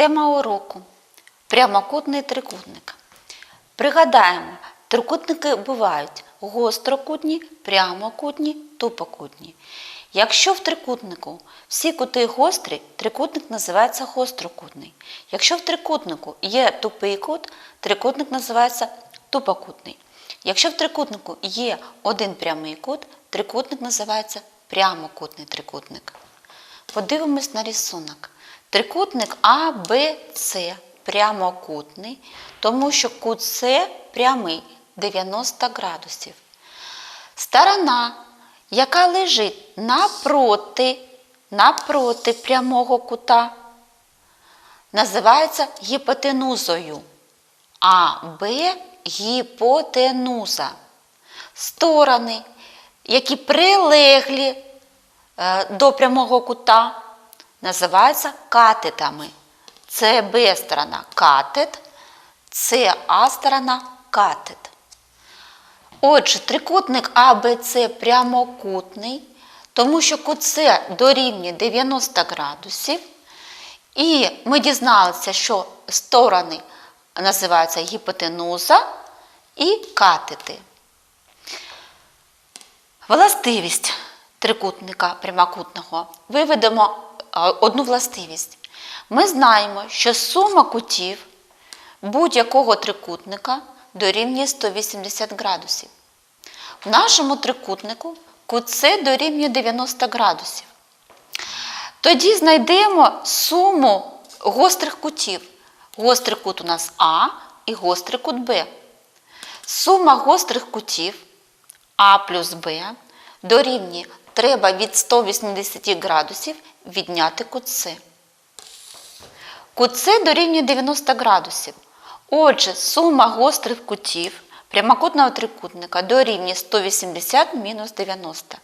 Тема уроку прямокутний трикутник. Пригадаємо, трикутники бувають гострокутні, прямокутні, тупокутні. Якщо в трикутнику всі кути гострі, трикутник називається гострокутний. Якщо в трикутнику є тупий кут, трикутник називається тупокутний. Якщо в трикутнику є один прямий кут, трикутник називається прямокутний трикутник. Подивимось на рисунок. Трикутник А, прямокутний, тому що кут С прямий 90 градусів. Сторона, яка лежить напроти, напроти прямого кута, називається гіпотенузою. А Б гіпотенуза. Сторони, які прилеглі е, до прямого кута, називаються катетами. Це Б сторона катет, це А сторона катет. Отже, трикутник АБЦ прямокутний, тому що кут С дорівнює 90 градусів. І ми дізналися, що сторони називаються гіпотенуза і катети. Властивість трикутника прямокутного. Виведемо одну властивість. Ми знаємо, що сума кутів будь-якого трикутника дорівнює 180 градусів. В нашому трикутнику кут С дорівнює 90 градусів. Тоді знайдемо суму гострих кутів. Гострий кут у нас А і гострий кут Б. Сума гострих кутів А плюс Б дорівнює треба від 180 градусів відняти кут С. Кут дорівнює 90 градусів. Отже, сума гострих кутів прямокутного трикутника дорівнює 180 мінус 90.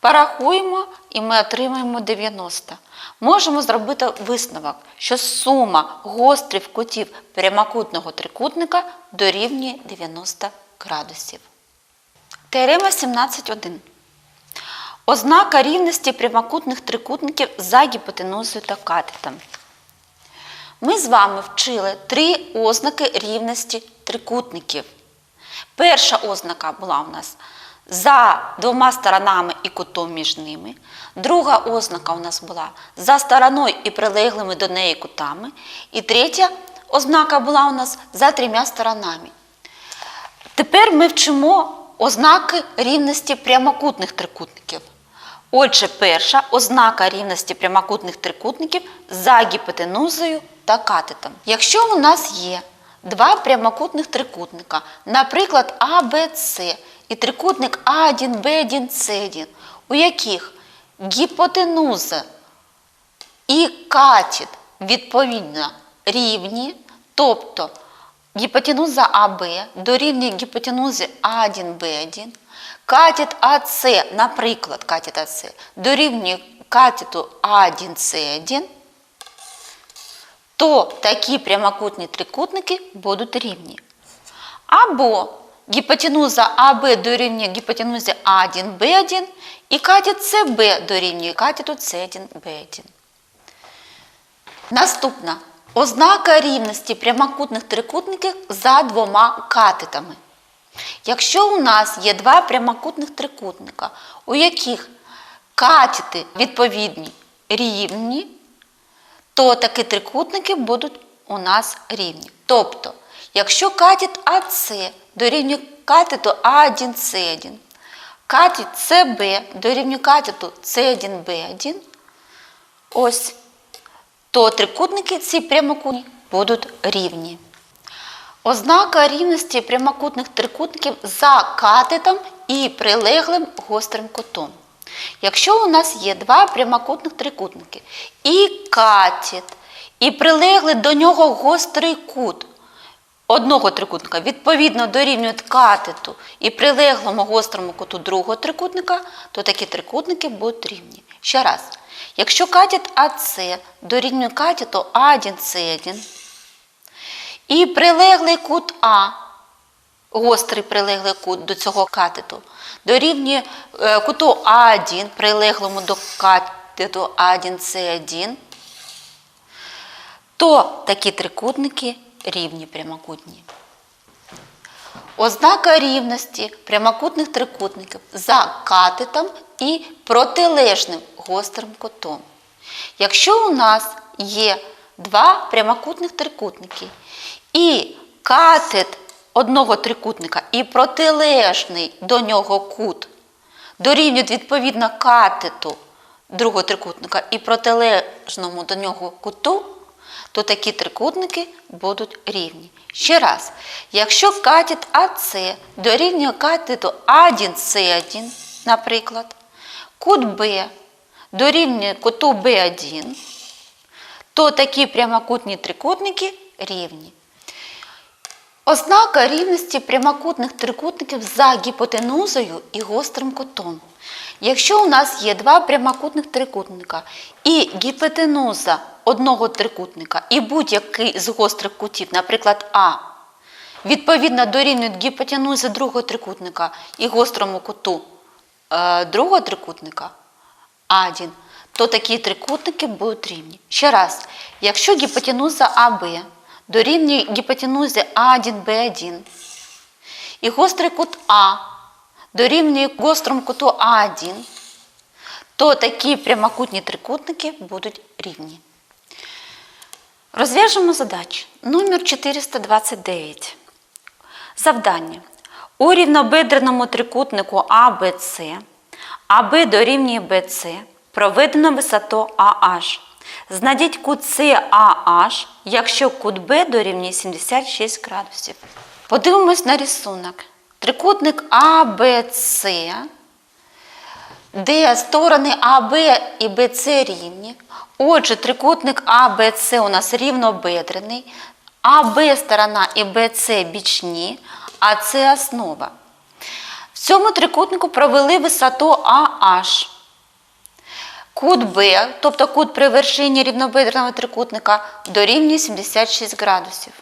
Порахуємо і ми отримаємо 90. Можемо зробити висновок, що сума гострих кутів прямокутного трикутника дорівнює 90 градусів. Теорема 17.1. Ознака рівності прямокутних трикутників за гіпотенузою та катетом. Ми з вами вчили три ознаки рівності трикутників. Перша ознака була у нас за двома сторонами і кутом між ними. Друга ознака у нас була за стороною і прилеглими до неї кутами. І третя ознака була у нас за трьома сторонами. Тепер ми вчимо ознаки рівності прямокутних трикутників. Отже, перша ознака рівності прямокутних трикутників за гіпотенузою та катетом. Якщо у нас є два прямокутних трикутника, наприклад, А, і трикутник А1, Б1, С1, у яких гіпотенуза і катет відповідно рівні, тобто гіпотенуза АБ дорівнює гіпотенузі А1, Б1, катет АС, наприклад, катет АС дорівнює катету А1, С1, то такі прямокутні трикутники будуть рівні. Або гіпотенуза АБ дорівнює гіпотенузі А1, Б1 і катет СБ дорівнює катету С1, Б1. Наступна ознака рівності прямокутних трикутників за двома катетами. Якщо у нас є два прямокутних трикутника, у яких катети відповідні рівні, то такі трикутники будуть у нас рівні. Тобто, якщо катет АС дорівнює катету А1, С1, катет СБ дорівнює катету С1, Б1, ось, то трикутники ці прямокутні будуть рівні. Ознака рівності прямокутних трикутників за катетом і прилеглим гострим кутом. Якщо у нас є два прямокутних трикутники, і катет, і прилеглий до нього гострий кут одного трикутника, відповідно дорівнюють катету і прилеглому гострому куту другого трикутника, то такі трикутники будуть рівні. Ще раз, якщо катет АС дорівнює катету А1, С1, і прилеглий кут А, гострий прилеглий кут до цього катету, дорівнює е, куту А1, прилеглому до катету А1С1, то такі трикутники рівні прямокутні. Ознака рівності прямокутних трикутників за катетом і протилежним гострим кутом. Якщо у нас є два прямокутних трикутники і катет одного трикутника і протилежний до нього кут дорівнюють відповідно катету другого трикутника і протилежному до нього куту, то такі трикутники будуть рівні. Ще раз, якщо катет АС дорівнює катету 1С1, наприклад, кут Б дорівнює куту Б1, то такі прямокутні трикутники рівні. Ознака рівності прямокутних трикутників за гіпотенузою і гострим кутом. Якщо у нас є два прямокутних трикутника і гіпотенуза одного трикутника і будь-який з гострих кутів, наприклад, А, відповідно дорівнюють гіпотенузі другого трикутника і гострому куту е, другого трикутника, А1, то такі трикутники будуть рівні. Ще раз, якщо гіпотенуза АБ дорівнює гіпотенузі А1Б1 і гострий кут А дорівнює гострому куту А1, то такі прямокутні трикутники будуть рівні. Розв'яжемо задачу. Номер 429. Завдання. У рівнобедреному трикутнику АБЦ АБ дорівнює БЦ проведено висоту АH. Знайдіть кут CAH, якщо кут Б дорівнює 76 градусів. Подивимось на рисунок. Трикутник АБЦ, де сторони АБ і БЦ рівні. Отже, трикутник АБЦ у нас рівнобедрений, АБ сторона і БЦ бічні, а це основа. В цьому трикутнику провели висоту АH. Кут Б, тобто кут при вершині рівнобедреного трикутника, дорівнює 76 градусів.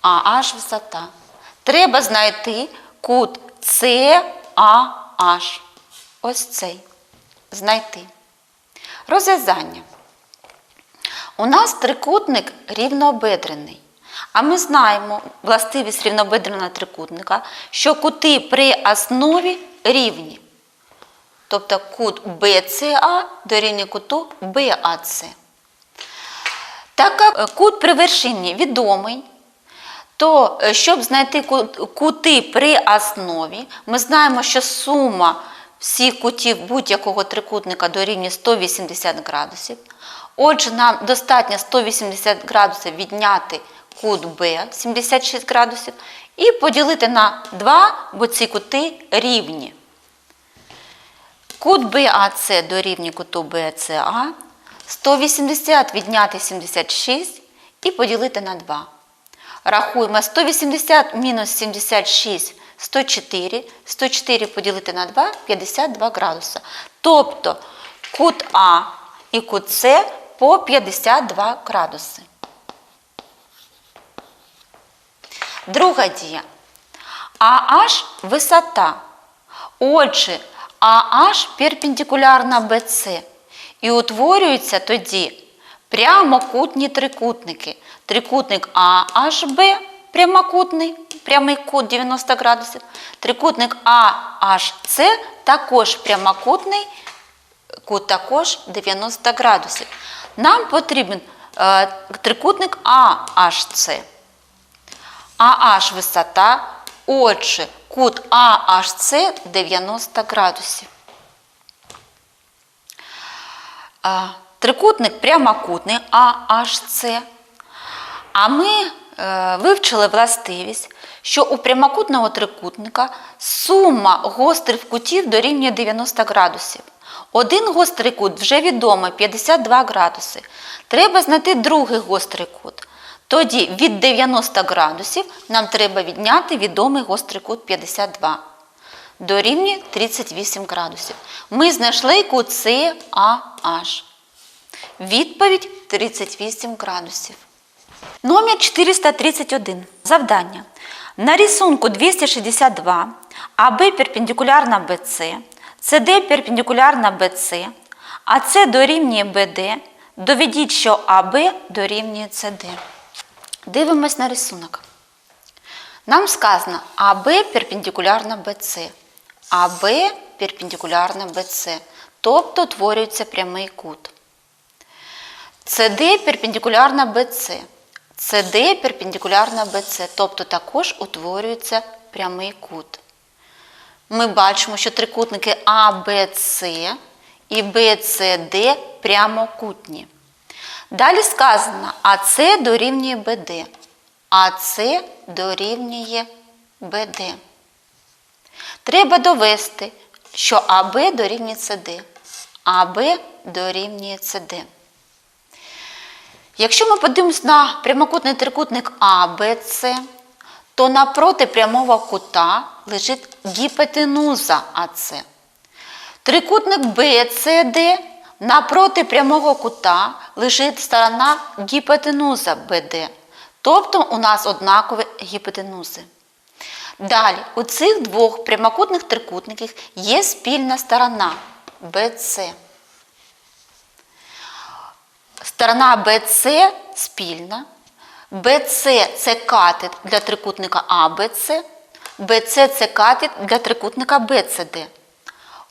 А H висота. Треба знайти кут CAH. Ось цей. Знайти. Розв'язання. У нас трикутник рівнобедрений. А ми знаємо властивість рівнобедреного трикутника, що кути при основі рівні. Тобто кут BCA дорівнює куту BAC. Так як кут при вершині відомий, то е, щоб знайти кути при основі, ми знаємо, що сума всіх кутів будь-якого трикутника дорівнює 180 градусів. Отже, нам достатньо 180 градусів відняти кут Б 76 градусів і поділити на 2, бо ці кути рівні. Кут BAC дорівнює куту BCA, 180 відняти 76 і поділити на 2. Рахуємо 180 мінус 76 104. 104 поділити на 2 52 градуса. Тобто кут А і кут С по 52 градуси. Друга дія. AH – висота. Отже, AH перпендикулярна BC. І утворюються тоді прямокутні трикутники. Трикутник AHB прямокутний, прямий кут 90 градусів. Трикутник AHC також прямокутний, кут також 90 градусів. Нам потрібен е, трикутник AHC. AH висота, отже, кут AHC 90 градусів. Трикутник прямокутний AHC. А ми е, вивчили властивість, що у прямокутного трикутника сума гострих кутів дорівнює 90 градусів. Один гострий кут вже відомий 52 градуси. Треба знайти другий гострий кут. Тоді від 90 градусів нам треба відняти відомий гострий кут 52. Дорівнює 38 градусів. Ми знайшли кут CAH. Відповідь 38 градусів. Номер 431. Завдання. На рисунку 262 АБ перпендикулярна БЦ, СД перпендикулярна БЦ, АЦ дорівнює БД, Доведіть, що АБ дорівнює СД. Дивимось на рисунок. Нам сказано АБ перпендикулярно БЦ. АБ перпендикулярно БЦ. Тобто утворюється прямий кут. СД перпендикулярно БЦ. СД перпендикулярно БЦ. Тобто також утворюється прямий кут. Ми бачимо, що трикутники АБЦ і БЦД прямокутні. Далі сказано, АЦ дорівнює БД. АЦ дорівнює БД. Треба довести, що АБ дорівнює СД. АБ дорівнює СД. Якщо ми подивимось на прямокутний трикутник АБЦ, то напроти прямого кута лежить гіпотенуза АЦ. Трикутник BCD напроти прямого кута лежить сторона гіпотенуза BD. Тобто у нас однакові гіпотенузи. Далі, у цих двох прямокутних трикутників є спільна сторона BC. Сторона BC спільна. BC це катет для трикутника ABC, BC це катет для трикутника BCD.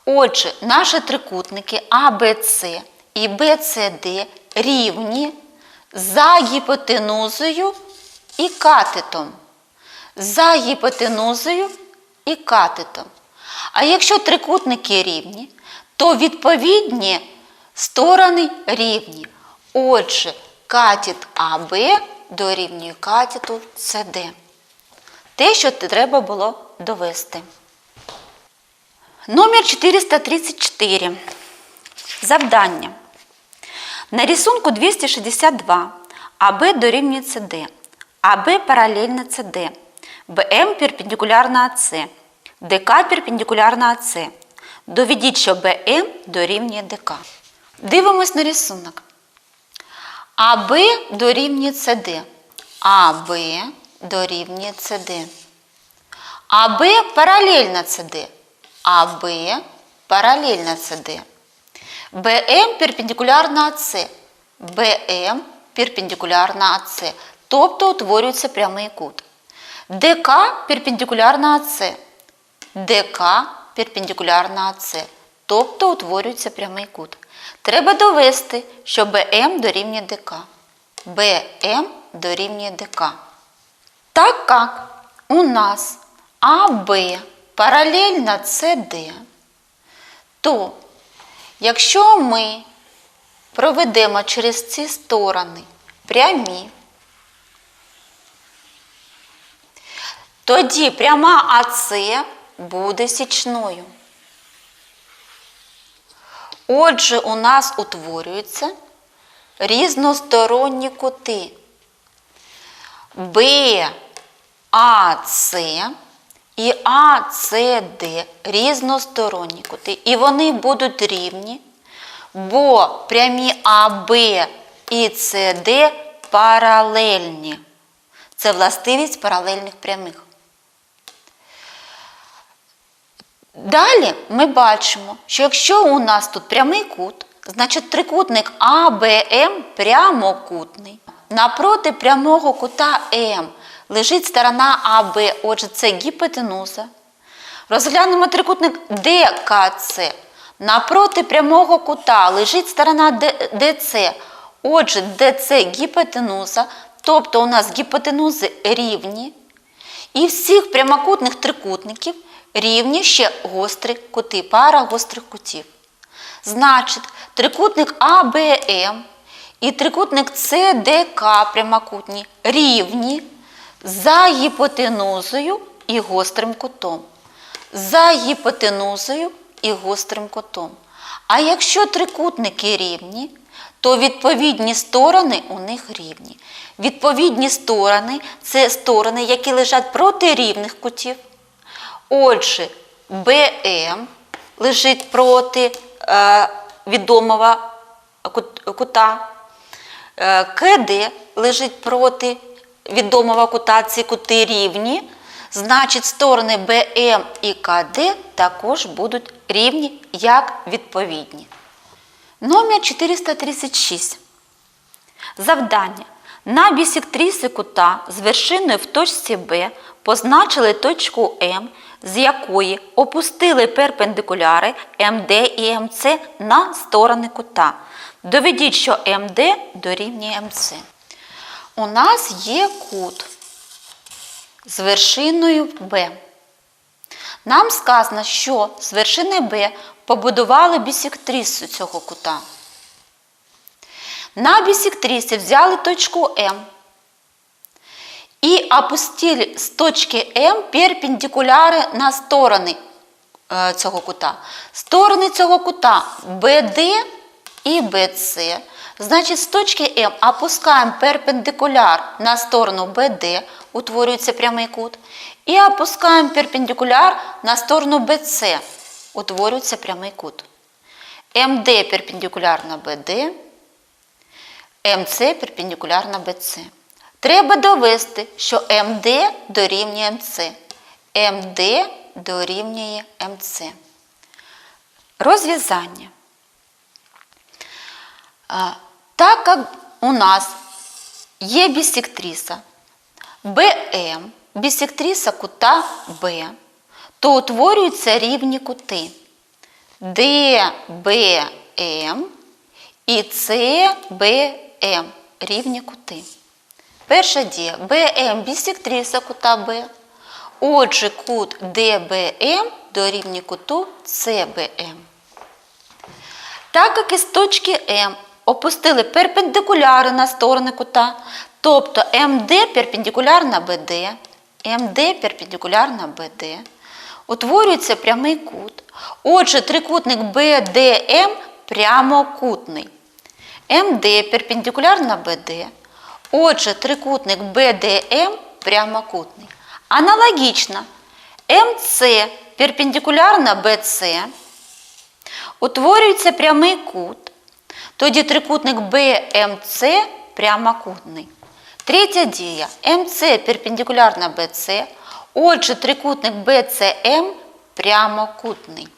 Отже, наші трикутники ABC і BCD рівні за гіпотенузою і катетом. За гіпотенузою і катетом. А якщо трикутники рівні, то відповідні сторони рівні. Отже, катет АБ дорівнює катету СД. Те, що треба було довести. Номер 434. Завдання. На рисунку 262 АБ дорівнює СД. АБ паралельно СД. БМ перпендикулярно АЦ. ДК перпендикулярно АЦ. Доведіть, що БМ дорівнює ДК. Дивимось на рисунок. АБ дорівнює СД. АБ дорівнює СД. АБ паралельно СД. АБ паралельно СД. БМ перпендикулярно АЦ. БМ перпендикулярно АЦ. Тобто утворюється прямий кут. ДК перпендикулярно АЦ. ДК перпендикулярно АЦ. Тобто утворюється прямий кут. Треба довести, що БМ дорівнює ДК. БМ дорівнює ДК. Так як у нас АБ паралельно СД, то якщо ми проведемо через ці сторони прямі, тоді пряма АС буде січною. Отже, у нас утворюються різносторонні кути. БАЦ і АЦД різносторонні кути. І вони будуть рівні, бо прямі АБ і СД паралельні. Це властивість паралельних прямих. Далі ми бачимо, що якщо у нас тут прямий кут, значить трикутник АБМ прямокутний. Напроти прямого кута М лежить сторона АБ, отже, це гіпотенуза. Розглянемо трикутник ДКЦ. Напроти прямого кута лежить сторона ДЦ. Отже, ДЦ гіпотенуза, тобто у нас гіпотенузи рівні. І всіх прямокутних трикутників рівні ще гострі кути, пара гострих кутів. Значить, трикутник АБМ і трикутник СДК прямокутні рівні за гіпотенузою і гострим кутом. За гіпотенузою і гострим кутом. А якщо трикутники рівні, то відповідні сторони у них рівні. Відповідні сторони це сторони, які лежать проти рівних кутів. Отже, БМ лежить проти е, відомого кута, е, КД лежить проти відомого кута, ці кути рівні. Значить, сторони БМ і КД також будуть рівні як відповідні. Номер 436. Завдання. На бісектриси кута з вершиною в точці Б позначили точку М, з якої опустили перпендикуляри МД і МЦ на сторони кута. Доведіть, що МД дорівнює МЦ. У нас є кут з вершиною Б. Нам сказано, що з вершини Б побудували бісектрису цього кута. На бісектрисі взяли точку М і опустили з точки М перпендикуляри на сторони е, цього кута. Сторони цього кута БД і БЦ. Значить, з точки М опускаємо перпендикуляр на сторону БД, утворюється прямий кут, і опускаємо перпендикуляр на сторону БЦ, утворюється прямий кут. МД перпендикулярно БД, МЦ перпендикулярно БЦ. Треба довести, що МД дорівнює МЦ. МД дорівнює МЦ. Розв'язання. Так як у нас є бісектриса БМ, бісектриса кута Б, то утворюються рівні кути ДБМ і СБМ рівні кути. Перша дія БМ бісектриса кута Б. Отже, кут ДБМ дорівнює куту СБМ. Так як із точки М опустили перпендикуляри на сторони кута, тобто МД перпендикулярна БД, МД перпендикулярна БД, утворюється прямий кут. Отже, трикутник БДМ прямокутний. МД перпендикулярна БД. Отже, трикутник БДМ прямокутний. Аналогічно, МЦ перпендикулярна БЦ. Утворюється прямий кут. Тоді трикутник БМЦ прямокутний. Третя дія. МЦ перпендикулярна БЦ. Отже, трикутник БЦМ прямокутний.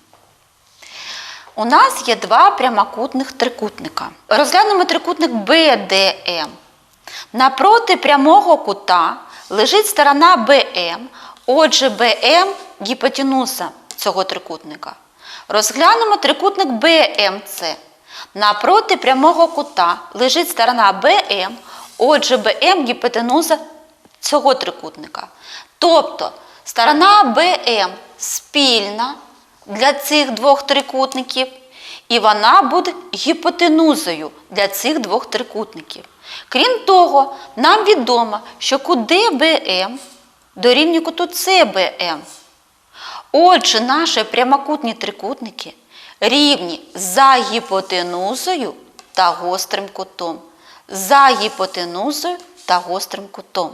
У нас є два прямокутних трикутника. Розглянемо трикутник БДМ. Напроти прямого кута лежить сторона БМ. Отже, БМ гіпотенуза цього трикутника. Розглянемо трикутник БМЦ. Напроти прямого кута лежить сторона БМ. Отже, БМ гіпотенуза цього трикутника. Тобто сторона БМ спільна для цих двох трикутників, і вона буде гіпотенузою для цих двох трикутників. Крім того, нам відомо, що кут ДБМ дорівнює куту СБМ. Отже, наші прямокутні трикутники рівні за гіпотенузою та гострим кутом. За гіпотенузою та гострим кутом.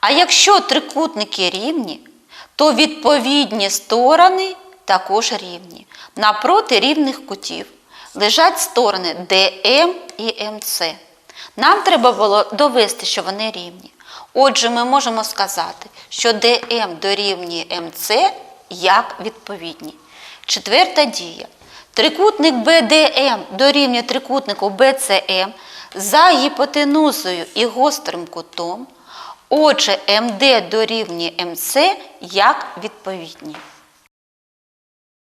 А якщо трикутники рівні, то відповідні сторони також рівні. Напроти рівних кутів лежать сторони ДМ і МЦ. Нам треба було довести, що вони рівні. Отже, ми можемо сказати, що ДМ дорівнює МЦ як відповідні. Четверта дія. Трикутник БДМ дорівнює трикутнику БЦМ за гіпотенузою і гострим кутом. Отже, МД дорівнює МС як відповідні.